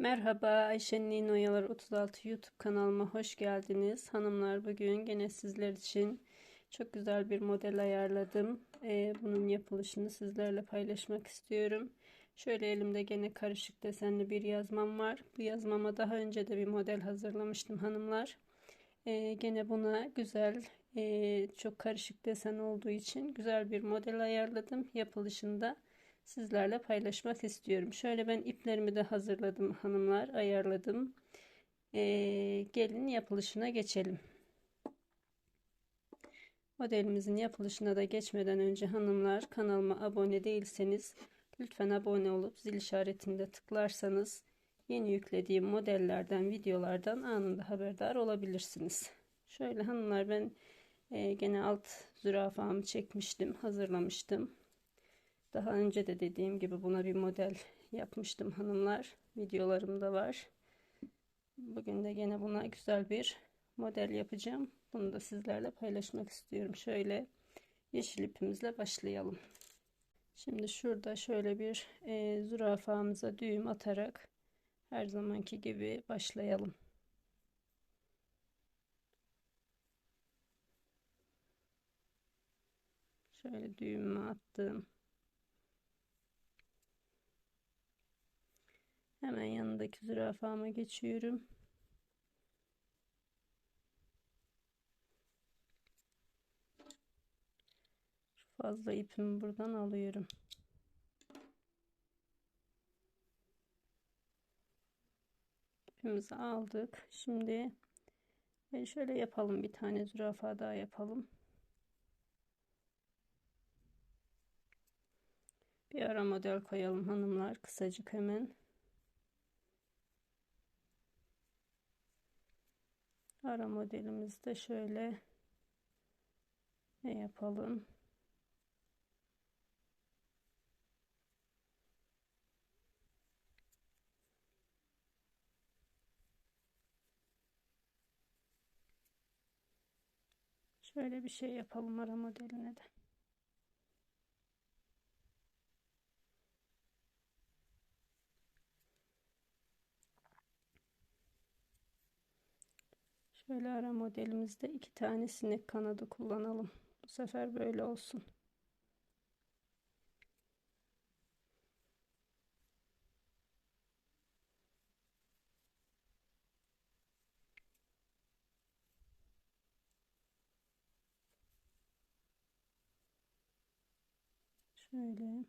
Merhaba Ayşe'nin Oyalar 36 YouTube kanalıma hoş geldiniz. Hanımlar bugün gene sizler için çok güzel bir model ayarladım. Ee, bunun yapılışını sizlerle paylaşmak istiyorum. Şöyle elimde gene karışık desenli bir yazmam var. Bu yazmama daha önce de bir model hazırlamıştım hanımlar. Ee, gene buna güzel e, çok karışık desen olduğu için güzel bir model ayarladım. Yapılışında sizlerle paylaşmak istiyorum. Şöyle ben iplerimi de hazırladım hanımlar ayarladım. Ee, gelin yapılışına geçelim. Modelimizin yapılışına da geçmeden önce hanımlar kanalıma abone değilseniz lütfen abone olup zil işaretinde tıklarsanız yeni yüklediğim modellerden videolardan anında haberdar olabilirsiniz. Şöyle hanımlar ben e, gene alt zürafamı çekmiştim hazırlamıştım. Daha önce de dediğim gibi buna bir model yapmıştım hanımlar. Videolarımda var. Bugün de gene buna güzel bir model yapacağım. Bunu da sizlerle paylaşmak istiyorum. Şöyle yeşil ipimizle başlayalım. Şimdi şurada şöyle bir e, zürafamıza düğüm atarak her zamanki gibi başlayalım. Şöyle düğümü attım. Hemen yanındaki zürafama geçiyorum. Fazla ipimi buradan alıyorum. İpimizi aldık. Şimdi şöyle yapalım. Bir tane zürafa daha yapalım. Bir ara model koyalım hanımlar. Kısacık hemen. Ara modelimizde şöyle ne yapalım? Şöyle bir şey yapalım ara modeline de. Şöyle ara modelimizde iki tane sinek kanadı kullanalım. Bu sefer böyle olsun. Şöyle.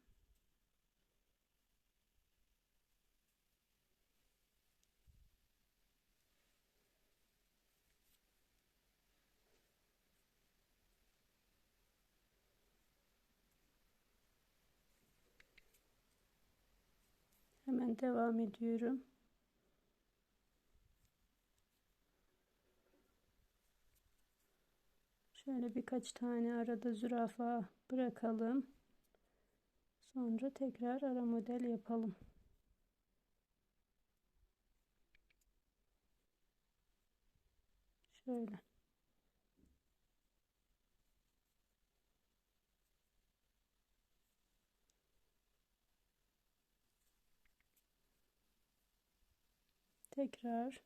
Hemen devam ediyorum. Şöyle birkaç tane arada zürafa bırakalım. Sonra tekrar ara model yapalım. Şöyle. Tekrar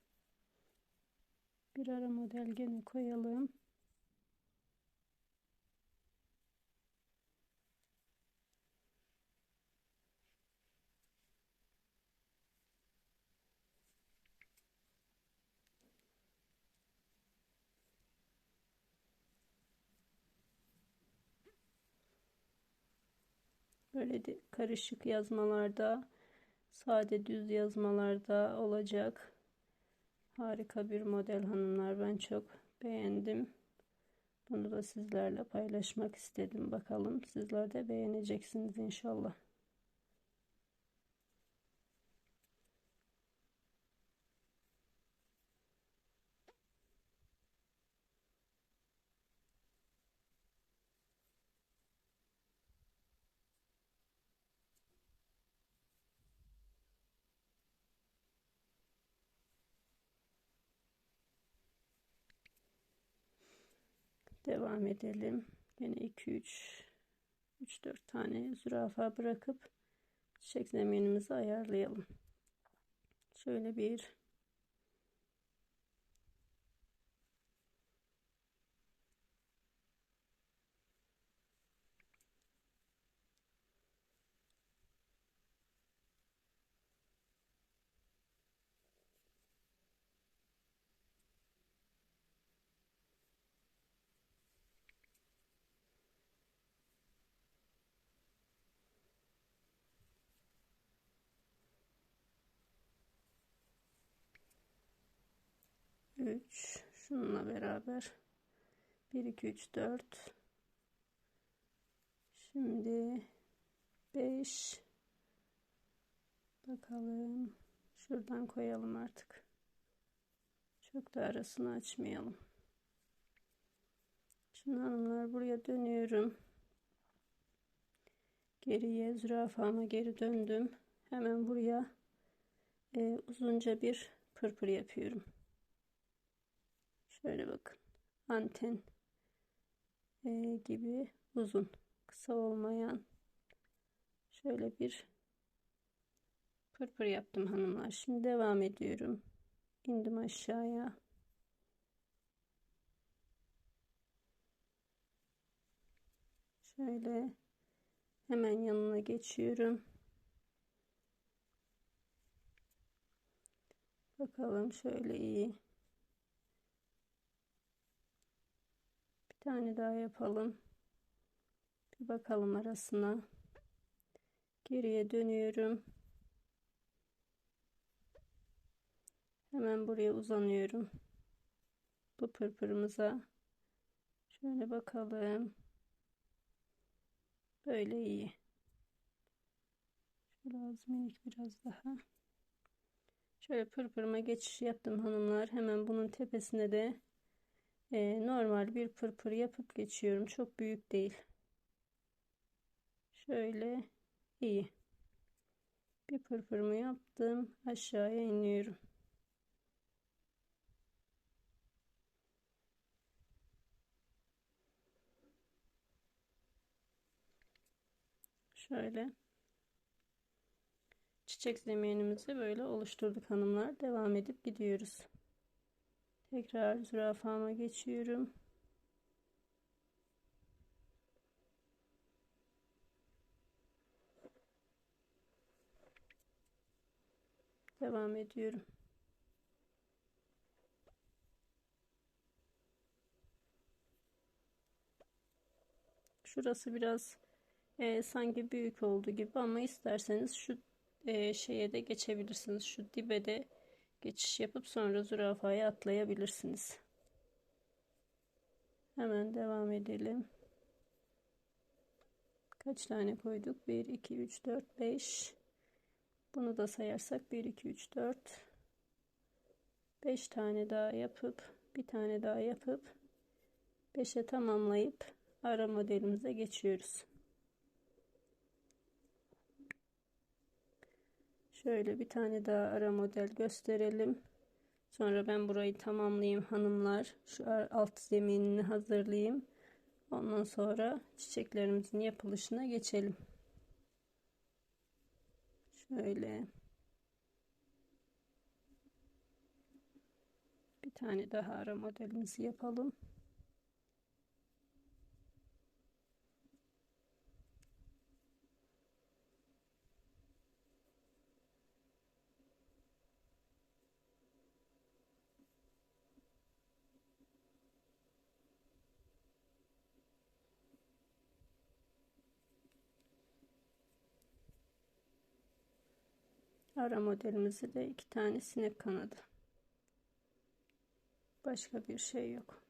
bir ara model gene koyalım. Böyle de karışık yazmalarda sade düz yazmalarda olacak. Harika bir model hanımlar. Ben çok beğendim. Bunu da sizlerle paylaşmak istedim. Bakalım sizler de beğeneceksiniz inşallah. Devam edelim. Yine 2 3 3 4 tane zürafa bırakıp çiçek zeminimizi ayarlayalım. Şöyle bir üç. Şununla beraber bir iki üç dört. Şimdi beş. Bakalım. Şuradan koyalım artık. Çok da arasını açmayalım. Şimdi hanımlar buraya dönüyorum. Geriye zürafama geri döndüm. Hemen buraya e, uzunca bir pırpır yapıyorum şöyle bakın. Anten e, gibi uzun. Kısa olmayan. Şöyle bir pırpır yaptım hanımlar. Şimdi devam ediyorum. İndim aşağıya. Şöyle hemen yanına geçiyorum. Bakalım şöyle iyi tane daha yapalım. Bir bakalım arasına. Geriye dönüyorum. Hemen buraya uzanıyorum. Bu pırpırımıza. Şöyle bakalım. Böyle iyi. Şöyle az minik biraz daha. Şöyle pırpırıma geçiş yaptım hanımlar. Hemen bunun tepesine de e, normal bir pırpır yapıp geçiyorum. Çok büyük değil. Şöyle iyi. Bir pırpırımı yaptım. Aşağıya iniyorum. Şöyle. Çiçek zeminimizi böyle oluşturduk hanımlar. Devam edip gidiyoruz tekrar zürafama geçiyorum. Devam ediyorum. Şurası biraz e, sanki büyük oldu gibi ama isterseniz şu e, şeye de geçebilirsiniz. Şu dibe de geçiş yapıp sonra zürafaya atlayabilirsiniz. Hemen devam edelim. Kaç tane koyduk? 1 2 3 4 5 bunu da sayarsak 1 2 3 4 5 tane daha yapıp bir tane daha yapıp 5'e tamamlayıp ara modelimize geçiyoruz Şöyle bir tane daha ara model gösterelim. Sonra ben burayı tamamlayayım hanımlar. Şu alt zeminini hazırlayayım. Ondan sonra çiçeklerimizin yapılışına geçelim. Şöyle. Bir tane daha ara modelimizi yapalım. Ara modelimizde de iki tane sinek kanadı. Başka bir şey yok.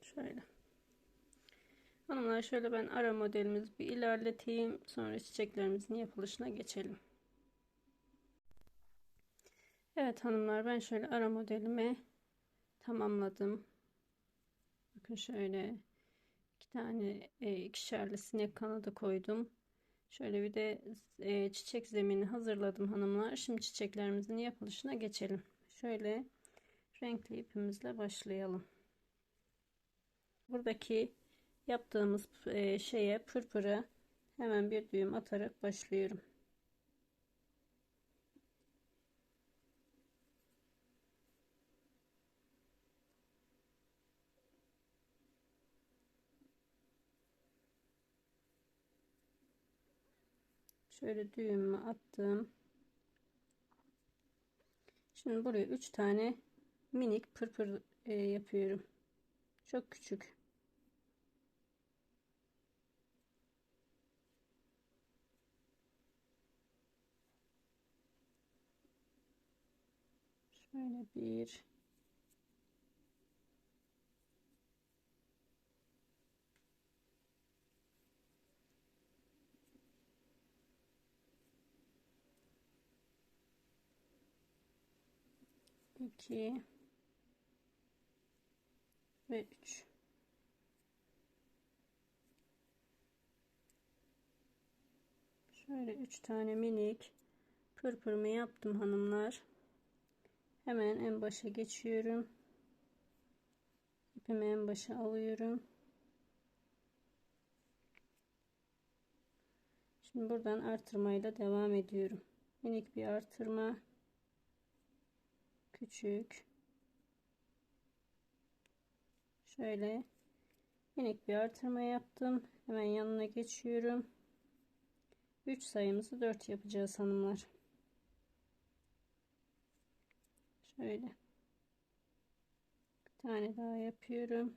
Şöyle. Hanımlar şöyle ben ara modelimizi bir ilerleteyim. Sonra çiçeklerimizin yapılışına geçelim. Evet hanımlar ben şöyle ara modelimi tamamladım. Bakın şöyle iki tane e, ikişerli sinek kanadı koydum. Şöyle bir de e, çiçek zemini hazırladım hanımlar. Şimdi çiçeklerimizin yapılışına geçelim. Şöyle renkli ipimizle başlayalım. Buradaki yaptığımız e, şeye pırpıra hemen bir düğüm atarak başlıyorum. Şöyle düğümü attım. Şimdi buraya 3 tane minik pırpır e, yapıyorum. Çok küçük. Şöyle bir. 2 ve 3 şöyle 3 tane minik pırpırımı yaptım hanımlar hemen en başa geçiyorum. İpimi en başa alıyorum. Şimdi buradan artırmayla devam ediyorum. Minik bir artırma. Küçük. Şöyle minik bir artırma yaptım. Hemen yanına geçiyorum. 3 sayımızı 4 yapacağız hanımlar şöyle bir tane daha yapıyorum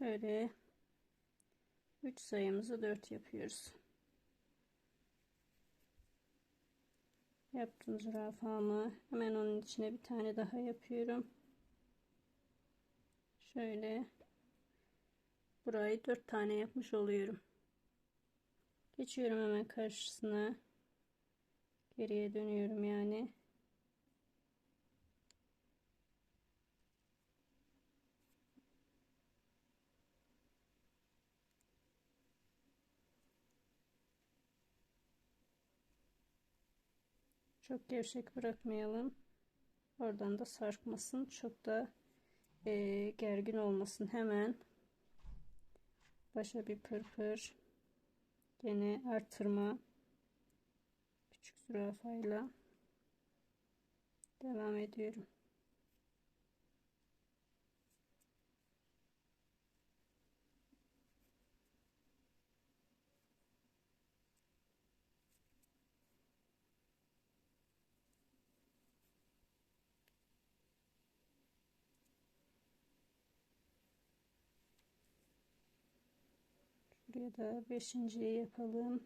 şöyle 3 sayımızı 4 yapıyoruz. Yaptım zürafamı. Hemen onun içine bir tane daha yapıyorum. Şöyle burayı 4 tane yapmış oluyorum. Geçiyorum hemen karşısına. Geriye dönüyorum yani. Çok gevşek bırakmayalım. Oradan da sarkmasın. Çok da e, gergin olmasın. Hemen başa bir pırpır. Gene artırma. Küçük zürafayla devam ediyorum. Buraya da beşinciyi yapalım.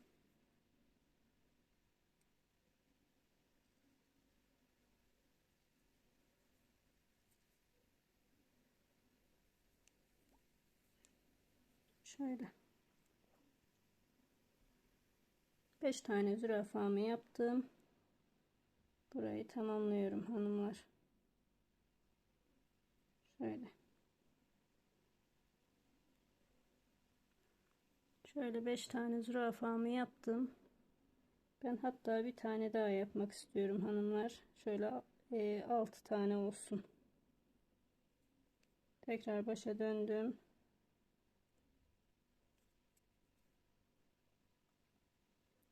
Şöyle. Beş tane zürafamı yaptım. Burayı tamamlıyorum hanımlar. Şöyle. Şöyle 5 tane zürafamı yaptım. Ben hatta bir tane daha yapmak istiyorum hanımlar. Şöyle e, 6 tane olsun. Tekrar başa döndüm.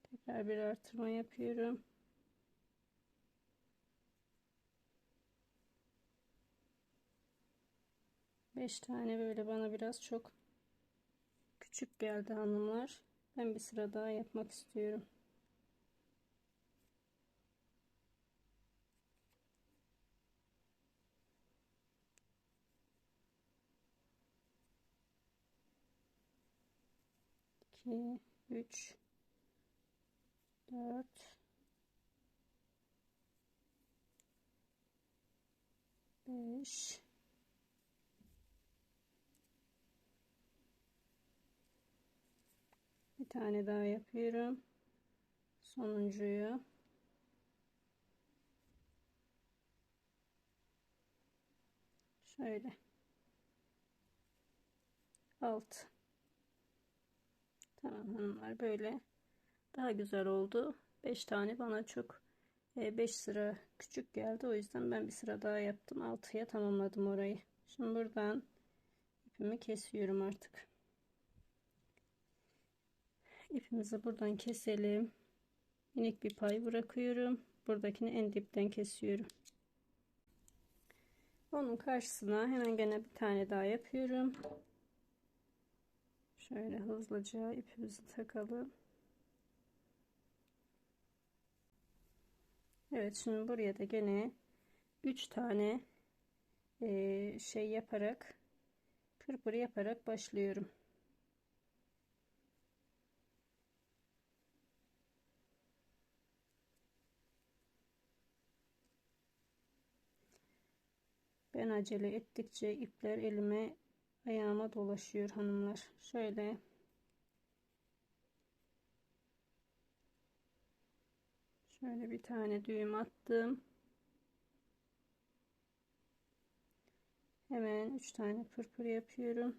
Tekrar bir artırma yapıyorum. Beş tane böyle bana biraz çok küçük geldi hanımlar. Ben bir sıra daha yapmak istiyorum. İki, üç, dört, beş, tane daha yapıyorum. Sonuncuyu. Şöyle. Alt. Tamam hanımlar böyle daha güzel oldu. 5 tane bana çok 5 e, sıra küçük geldi. O yüzden ben bir sıra daha yaptım. 6'ya tamamladım orayı. Şimdi buradan ipimi kesiyorum artık. İpimizi buradan keselim. Minik bir pay bırakıyorum. Buradakini en dipten kesiyorum. Onun karşısına hemen gene bir tane daha yapıyorum. Şöyle hızlıca ipimizi takalım. Evet şimdi buraya da gene 3 tane şey yaparak pırpır yaparak başlıyorum. Ben acele ettikçe ipler elime ayağıma dolaşıyor hanımlar. Şöyle şöyle bir tane düğüm attım. Hemen 3 tane pırpır yapıyorum.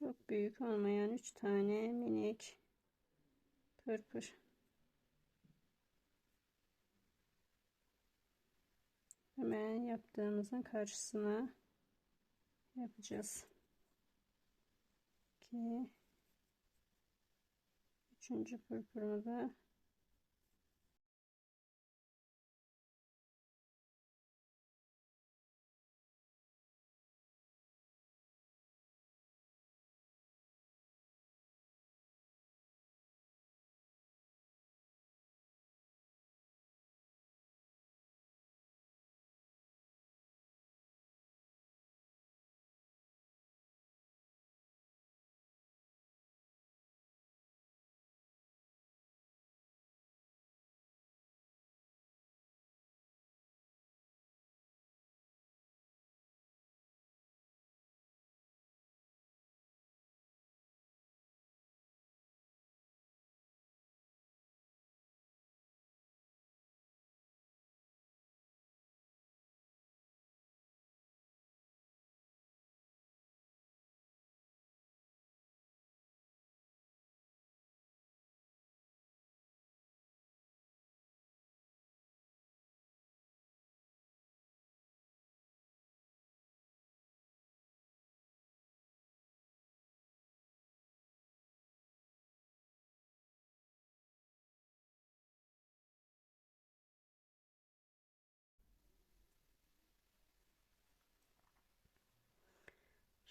Çok büyük olmayan 3 tane minik pırpır. Hemen yaptığımızın karşısına yapacağız. 2 Üçüncü pırpırımı da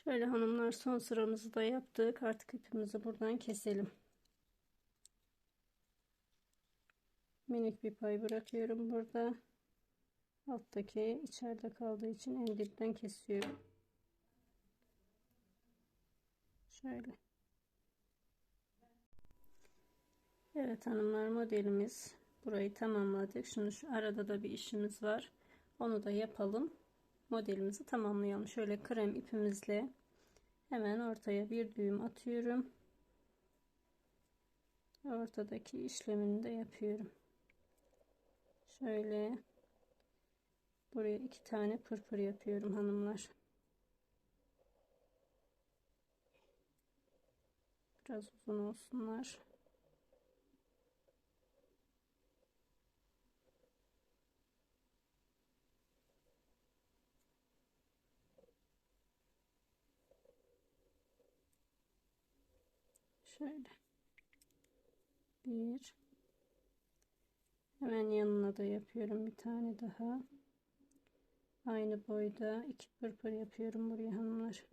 Şöyle hanımlar son sıramızı da yaptık. Artık ipimizi buradan keselim. Minik bir pay bırakıyorum burada. Alttaki içeride kaldığı için en dipten kesiyorum. Şöyle. Evet hanımlar modelimiz burayı tamamladık. Şimdi şu arada da bir işimiz var. Onu da yapalım modelimizi tamamlayalım. Şöyle krem ipimizle hemen ortaya bir düğüm atıyorum. Ortadaki işlemini de yapıyorum. Şöyle buraya iki tane pırpır yapıyorum hanımlar. Biraz uzun olsunlar. Şöyle. Bir. Hemen yanına da yapıyorum bir tane daha. Aynı boyda iki pırpır yapıyorum buraya hanımlar.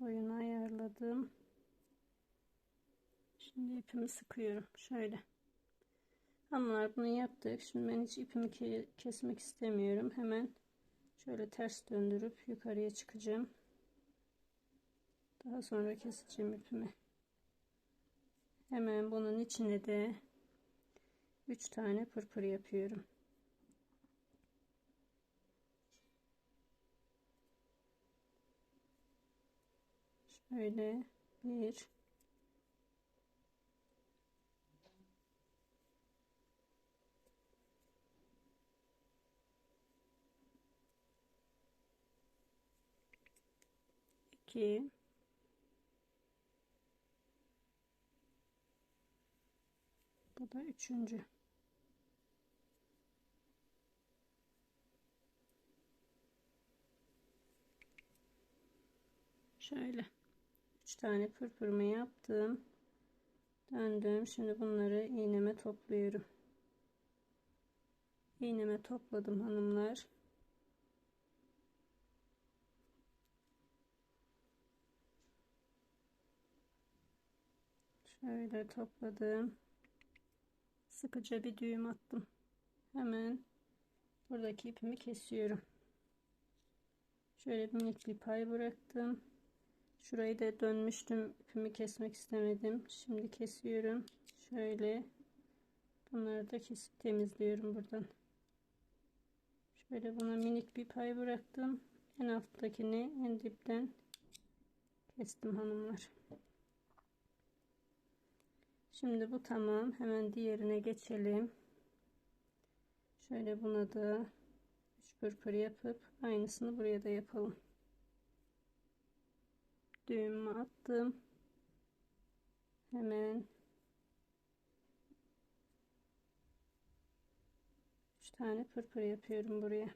Boyunu ayarladım. Şimdi ipimi sıkıyorum. Şöyle. Hanımlar bunu yaptık. Şimdi ben hiç ipimi kesmek istemiyorum. Hemen Şöyle ters döndürüp yukarıya çıkacağım. Daha sonra keseceğim ipimi. Hemen bunun içine de 3 tane pırpır yapıyorum. Şöyle bir iki bu da üçüncü. Şöyle. Üç tane pırpırımı yaptım. Döndüm. Şimdi bunları iğneme topluyorum. İğneme topladım hanımlar şöyle topladım. Sıkıca bir düğüm attım. Hemen buradaki ipimi kesiyorum. Şöyle minik bir pay bıraktım. Şurayı da dönmüştüm. İpimi kesmek istemedim. Şimdi kesiyorum. Şöyle bunları da kesip temizliyorum buradan. Şöyle buna minik bir pay bıraktım. En alttakini en dipten kestim hanımlar Şimdi bu tamam. Hemen diğerine geçelim. Şöyle buna da 3 pırpır yapıp aynısını buraya da yapalım. Düğümü attım. Hemen 3 tane pırpır yapıyorum buraya.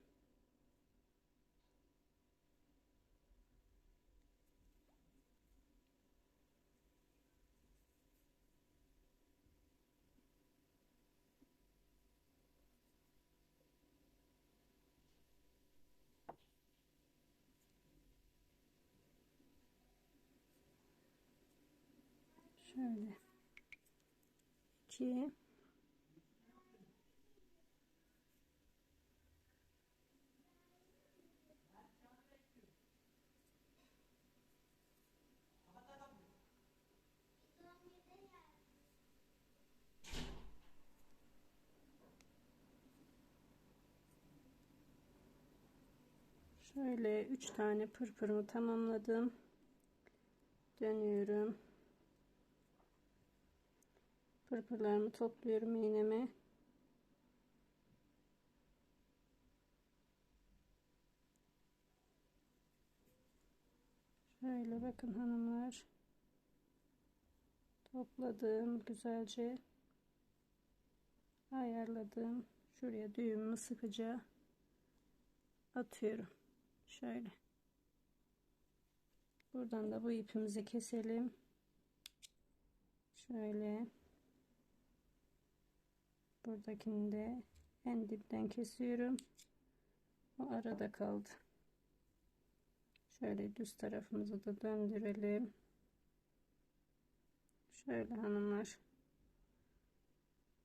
Şöyle. 2 Şöyle 3 tane pırpırımı tamamladım. Dönüyorum. Pırpırlarımı topluyorum iğneme. Şöyle bakın hanımlar. Topladım güzelce. Ayarladım. Şuraya düğümümü sıkıca atıyorum. Şöyle. Buradan da bu ipimizi keselim. Şöyle. Buradakini de en dipten kesiyorum. O arada kaldı. Şöyle düz tarafımızı da döndürelim. Şöyle hanımlar.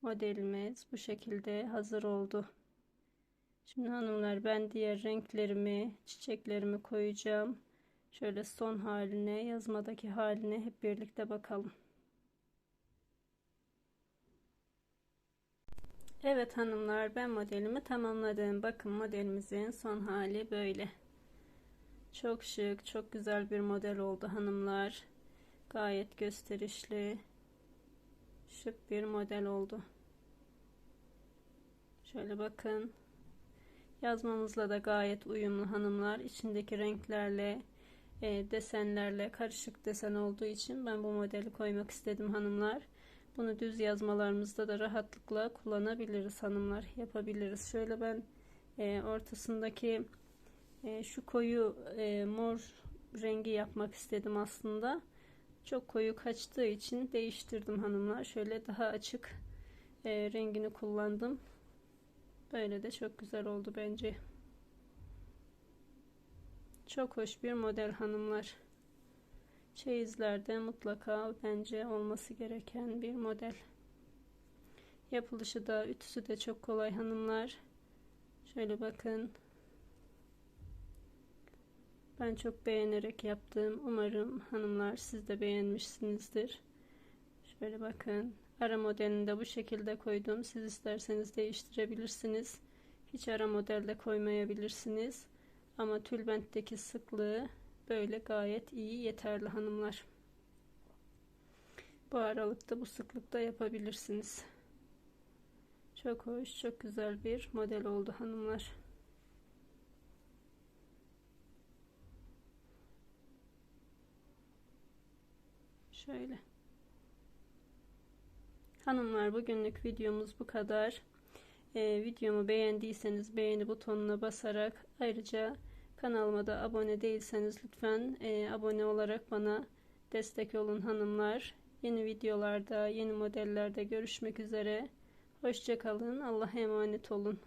Modelimiz bu şekilde hazır oldu. Şimdi hanımlar ben diğer renklerimi, çiçeklerimi koyacağım. Şöyle son haline, yazmadaki haline hep birlikte bakalım. Evet hanımlar ben modelimi tamamladım. Bakın modelimizin son hali böyle. Çok şık, çok güzel bir model oldu hanımlar. Gayet gösterişli, şık bir model oldu. Şöyle bakın. Yazmamızla da gayet uyumlu hanımlar. İçindeki renklerle, e, desenlerle karışık desen olduğu için ben bu modeli koymak istedim hanımlar. Bunu düz yazmalarımızda da rahatlıkla kullanabiliriz hanımlar. Yapabiliriz. Şöyle ben e, ortasındaki e, şu koyu e, mor rengi yapmak istedim aslında. Çok koyu kaçtığı için değiştirdim hanımlar. Şöyle daha açık e, rengini kullandım. Böyle de çok güzel oldu bence. Çok hoş bir model hanımlar. Çeyizlerde mutlaka bence olması gereken bir model. Yapılışı da ütüsü de çok kolay hanımlar. Şöyle bakın. Ben çok beğenerek yaptım. Umarım hanımlar siz de beğenmişsinizdir. Şöyle bakın. Ara modelini de bu şekilde koydum. Siz isterseniz değiştirebilirsiniz. Hiç ara modelde koymayabilirsiniz. Ama tülbentteki sıklığı böyle gayet iyi yeterli hanımlar. Bu aralıkta bu sıklıkta yapabilirsiniz. Çok hoş, çok güzel bir model oldu hanımlar. Şöyle. Hanımlar bugünlük videomuz bu kadar. Ee, videomu beğendiyseniz beğeni butonuna basarak ayrıca kanalıma da abone değilseniz lütfen e, abone olarak bana destek olun hanımlar. Yeni videolarda, yeni modellerde görüşmek üzere. Hoşçakalın. Allah'a emanet olun.